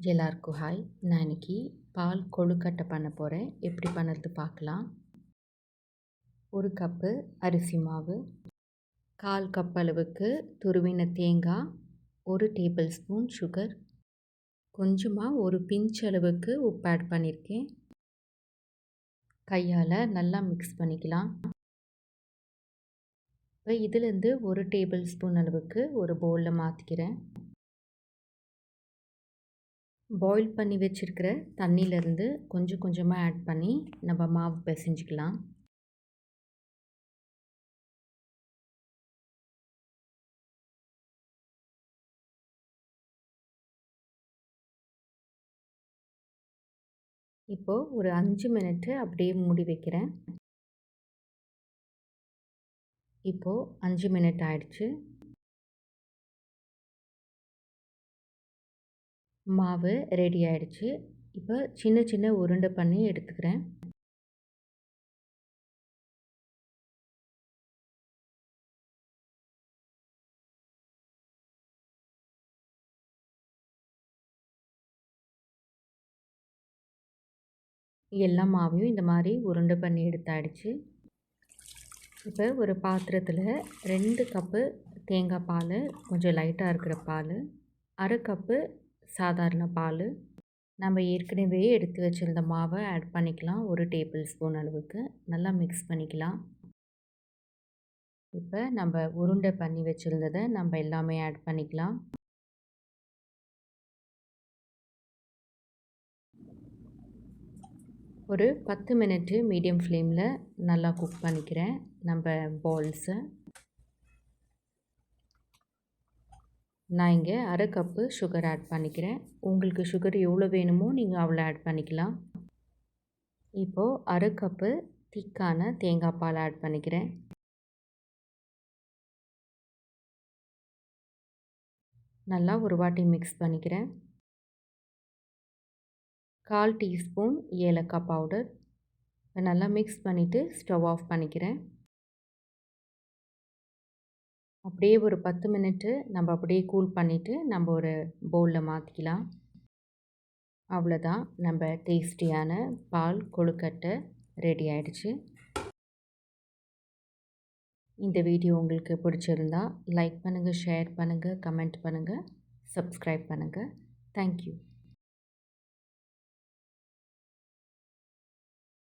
எல்லாருக்கும் ஹாய் நான் இன்னைக்கு பால் கொழுக்கட்டை பண்ண போகிறேன் எப்படி பண்ணுறது பார்க்கலாம். ஒரு கப்பு அரிசி மாவு கால் கப் அளவுக்கு துருவின தேங்காய் ஒரு டேபிள் ஸ்பூன் சுகர் கொஞ்சமாக ஒரு பிஞ்ச் அளவுக்கு உப்பு ஆட் பண்ணியிருக்கேன் கையால் நல்லா மிக்ஸ் பண்ணிக்கலாம். இப்போ இதுலேருந்து ஒரு டேபிள் ஸ்பூன் அளவுக்கு ஒரு பவுலில் மாற்றிக்கிறேன் பாயில் பண்ணி வச்சுருக்கிற தண்ணியிலேருந்து கொஞ்சம் கொஞ்சமாக ஆட் பண்ணி நம்ம மாவு பிசைஞ்சிக்கலாம். இப்போது ஒரு அஞ்சு மினிட்டு அப்படியே மூடி வைக்கிறேன். இப்போது அஞ்சு மினிட் ஆயிடுச்சு. மாவு ரெடி ஆகிடுச்சு இப்போ சின்ன சின்ன உருண்டை பண்ணி எடுத்துக்கிறேன். எல்லா மாவையும் இந்த மாதிரி உருண்டை பண்ணி எடுத்தாயிடுச்சு இப்போ ஒரு பாத்திரத்தில் ரெண்டு கப்பு தேங்காய் பால் கொஞ்சம் லைட்டாக இருக்கிற பால் அரை கப்பு சாதாரண பால். நம்ம ஏற்கனவே எடுத்து வச்சுருந்த மாவை ஆட் பண்ணிக்கலாம். ஒரு டேபிள் ஸ்பூன் அளவுக்கு. நல்லா மிக்ஸ் பண்ணிக்கலாம். இப்போ நம்ம உருண்டை பண்ணி வச்சுருந்ததை நம்ம எல்லாமே ஆட் பண்ணிக்கலாம். ஒரு பத்து மினிட்டு மீடியம் ஃப்ளேமில் நல்லா குக் பண்ணிக்கிறேன். நம்ம பால்ஸை நான் இங்கே அரை கப்பு சுகர் ஆட் பண்ணிக்கிறேன். உங்களுக்கு சுகர் எவ்வளோ வேணுமோ நீங்கள் அவ்வளோ ஆட் பண்ணிக்கலாம். இப்போது அரை கப்பு திக்கான தேங்காய் பால் ஆட் பண்ணிக்கிறேன். நல்லா ஒரு வாட்டி மிக்ஸ் பண்ணிக்கிறேன். கால் டீஸ்பூன் ஏலக்காய் பவுடர் நல்லா மிக்ஸ் பண்ணிவிட்டு ஸ்டவ் ஆஃப் பண்ணிக்கிறேன். அப்படியே ஒரு பத்து மினிட்டு நம்ம அப்படியே கூல் பண்ணிவிட்டு நம்ம ஒரு பவுலில் மாற்றிக்கலாம் அவ்வளோதான். நம்ம டேஸ்டியான பால் கொழுக்கட்டை ரெடி ஆயிடுச்சு. இந்த வீடியோ உங்களுக்கு பிடிச்சிருந்தா லைக் பண்ணுங்கள் ஷேர் பண்ணுங்கள் கமெண்ட் பண்ணுங்கள் சப்ஸ்கிரைப் பண்ணுங்கள் தேங்க்யூ.